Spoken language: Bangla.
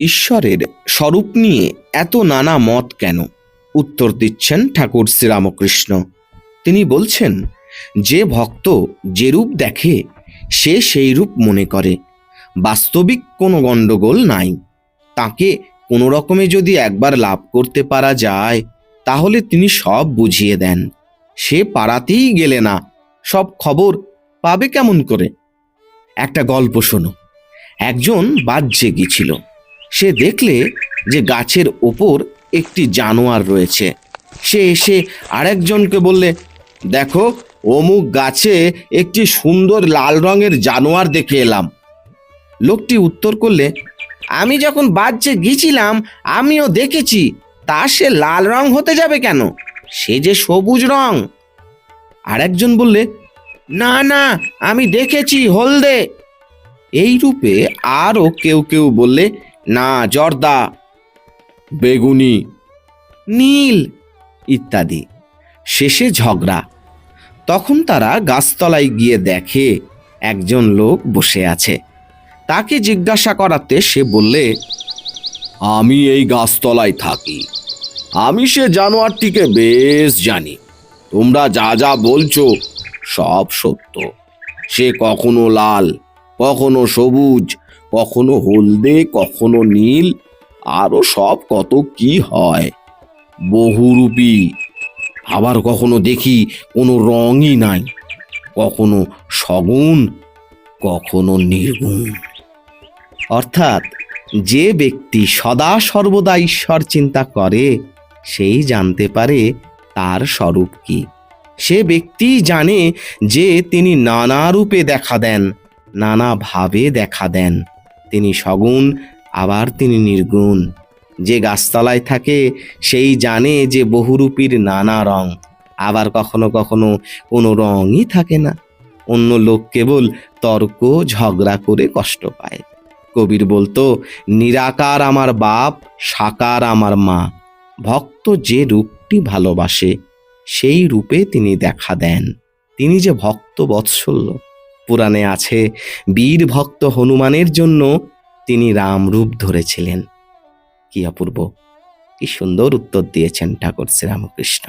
ঈশ্বরের স্বরূপ নিয়ে এত নানা মত কেন? উত্তর দিচ্ছেন ঠাকুর শ্রীরামকৃষ্ণ। তিনি বলছেন, যে ভক্ত যে রূপ দেখে, সে সেই রূপ মনে করে। বাস্তবিক কোনো গণ্ডগোল নাই। তাকে কোনো রকমে যদি একবার লাভ করতে পারা যায়, তাহলে তিনি সব বুঝিয়ে দেন। সে পাড়াতেই গেলে না, সব খবর পাবে কেমন করে? একটা গল্প শোনো। একজন বাজ্যে গিয়েছিল সে দেখলে যে গাছের ওপর একটি জানোয়ার রয়েছে। সে এসে আরেকজনকে বললে, দেখো, অমুক গাছে একটি সুন্দর লাল রঙের জানোয়ার দেখে এলাম। লোকটি উত্তর করলে, আমি যখন বাজ্যে গিয়েছিলাম, আমিও দেখেছি, তা সে লাল রং হতে যাবে কেন? সে যে সবুজ রং। আরেকজন বললে, না না, আমি দেখেছি, হলদে। এই রূপে আরও কেউ কেউ বললে না, জর্দা, বেগুনি, নীল ইত্যাদি। শেষে ঝগড়া। তখন তারা গাছতলায় গিয়ে দেখে একজন লোক বসে আছে। তাকে জিজ্ঞাসা করাতে সে বললে, আমি এই গাছতলায় থাকি। আমি সে জানোয়ারটিকে বেশ জানি। তোমরা যা যা বলছো সব সত্য। সে কখনো লাল, কখনো সবুজ কখনো হলদে, কখনো নীল আরও সব কত কি হয়। বহুরূপী, আবার কখনো দেখি কোনো রঙই নাই। কখনো সগুণ, কখনো নির্গুণ। অর্থাৎ যে ব্যক্তি সদা সর্বদা ঈশ্বর চিন্তা করে, সেই জানতে পারে তার স্বরূপ কি। সে ব্যক্তি জানে যে তিনি নানা রূপে দেখা দেন, নানা ভাবে দেখা দেন। তিনি সগুণ, আবার তিনি নির্গুণ। যে গাছতলায় থাকে, সেই জানে যে বহুরূপীর নানা রং। আবার কখনো কখনো কোনো রঙই থাকে না। অন্য লোক কেবল তর্ক, ঝগড়া করে কষ্ট পায়। কবির বলতো, নিরাকার আমার বাপ, সাকার আমার মা। ভক্ত যে রূপটি ভালোবাসে, সেই রূপে তিনি দেখা দেন। তিনি যে ভক্ত বৎসল্য পুরাণে আছে, বীর ভক্ত হনুমানের জন্য তিনি রামরূপ ধরেছিলেন। কি অপূর্ব, কি সুন্দর উত্তর দিয়েছেন ঠাকুর শ্রীরামকৃষ্ণ।